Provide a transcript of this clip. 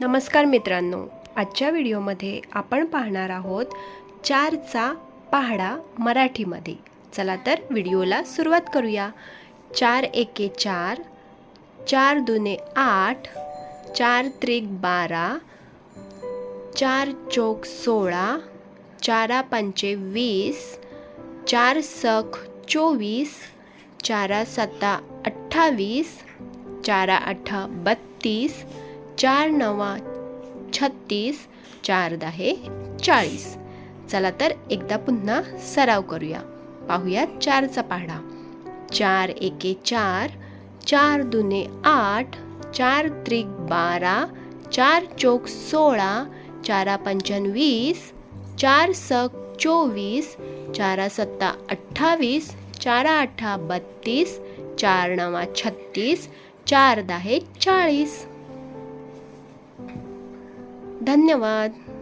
नमस्कार मित्रांनो आजच्या व्हिडिओमध्ये आपण पाहणार आहोत चारचा पहाडा मराठीमध्ये. चला तर व्हिडिओला सुरुवात करूया. चार एके चार चार दुने आठ चार त्रिक बारा चार चौक सोळा चारा पंचे वीस चार सख चोवीस चारा सत्ता अठ्ठावीस चारा अठ्ठा बत्तीस चार नवा छत्तीस चार दहे चाळीस. चला तर एकदा पुन्हा सराव करूया. पाहूया चारचा पाढा. चार एके चार चार दुने आठ चार त्रिक बारा चार चौक सोळा चारा पंचवीस चार सक चोवीस चारा सत्ता अठ्ठावीस चारा अठ्ठा बत्तीस चार नवा छत्तीस चार दहा चाळीस. धन्यवाद.